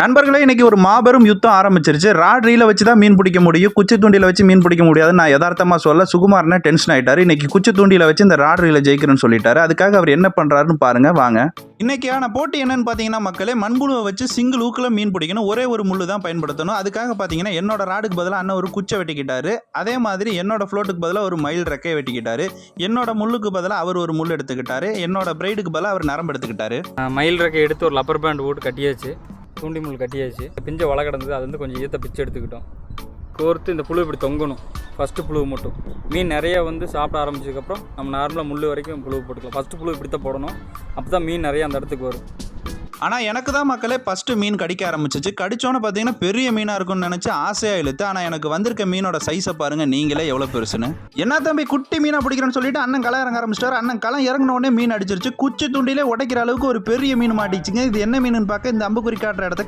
நண்பர்களே இன்னைக்கு ஒரு மாபெரும் யுத்தம் ஆரம்பிச்சிருச்சு. ராட்ரியில் வச்சு தான் மீன் பிடிக்க முடியும். குச்சி தூண்டியில் வச்சு மீன் பிடிக்க முடியாதுன்னு நான் யதார்த்தமாக சொல்ல சுகுமாரனே டென்ஷன் ஆயிட்டாரு. இன்னைக்கு குச்சி தூண்டியில் வச்சு இந்த ராட்ரியில் ஜெயிக்கிறேன்னு சொல்லிட்டாரு. அதுக்காக அவர் என்ன பண்ணுறாருன்னு பாருங்க வாங்க. இன்னைக்கான போட்டி என்னன்னு பார்த்தீங்கன்னா மக்களே மண்புழுவை வச்சு சிங்கிள் ஊக்கில் மீன் பிடிக்கணும். ஒரே ஒரு முள்ளு தான் பயன்படுத்தணும். அதுக்காக பார்த்தீங்கன்னா என்னோட ராடுக்கு பதிலாக அண்ணன் ஒரு குச்சை வெட்டிக்கிட்டாரு. அதே மாதிரி என்னோட ஃப்ளோட்டுக்கு பதிலாக ஒரு மயில் ரெக்கையை வெட்டிக்கிட்டாரு. என்னோட முள்ளுக்கு பதிலாக அவர் ஒரு முள் எடுத்துக்கிட்டாரு. என்னோட பிரைடுக்கு பதிலாக அவர் நரம்பு எடுத்துக்கிட்டாரு. மயில் ரெக்கை எடுத்து ஒரு லப்பர் பேண்ட் போட்டு கட்டியாச்சு. தூண்டி முள் கட்டியாச்சு பிஞ்சை வலை கிடந்தது அது வந்து கொஞ்சம் ஈத்த பிச்சு எடுத்துக்கிட்டோம். கோர்த்து இந்த புழு இப்படி தொங்கணும். ஃபஸ்ட்டு புழு மட்டும். மீன் நிறையா வந்து சாப்பிட ஆரம்பிச்சதுக்கப்புறம் நம்ம நார்மலாக முள் வரைக்கும் புழு போட்டுக்கலாம். ஃபஸ்ட்டு புழு இப்படி தான் போடணும். அப்போ தான் மீன் நிறையா அந்த இடத்துக்கு வரும். ஆனால் எனக்கு தான் மக்களே ஃபஸ்ட்டு மீன் கடிக்க ஆரம்பிச்சிச்சு. கடிச்சோன்னு பார்த்தீங்கன்னா பெரிய மீனாக இருக்கும்னு நினச்சி ஆசையாக இழுத்து ஆனால் எனக்கு வந்திருக்க மீனோட சைஸை பாருங்கள் நீங்களே எவ்வளோ பெருசுன்னு. என்ன தம்பி குட்டி மீனை பிடிக்கிறேன்னு சொல்லிட்டு அண்ணன் களை இறங்க ஆரம்பிச்சிட்டாரு. அண்ணன் களை இறங்கின உடனே மீன் அடிச்சிருச்சு. குச்சி துண்டிலே உடைக்கிற அளவுக்கு ஒரு பெரிய மீன் மாட்டிச்சுங்க. இது என்ன மீனுன்னு பார்க்க இந்த அம்புக்குறி காட்டுற இடத்த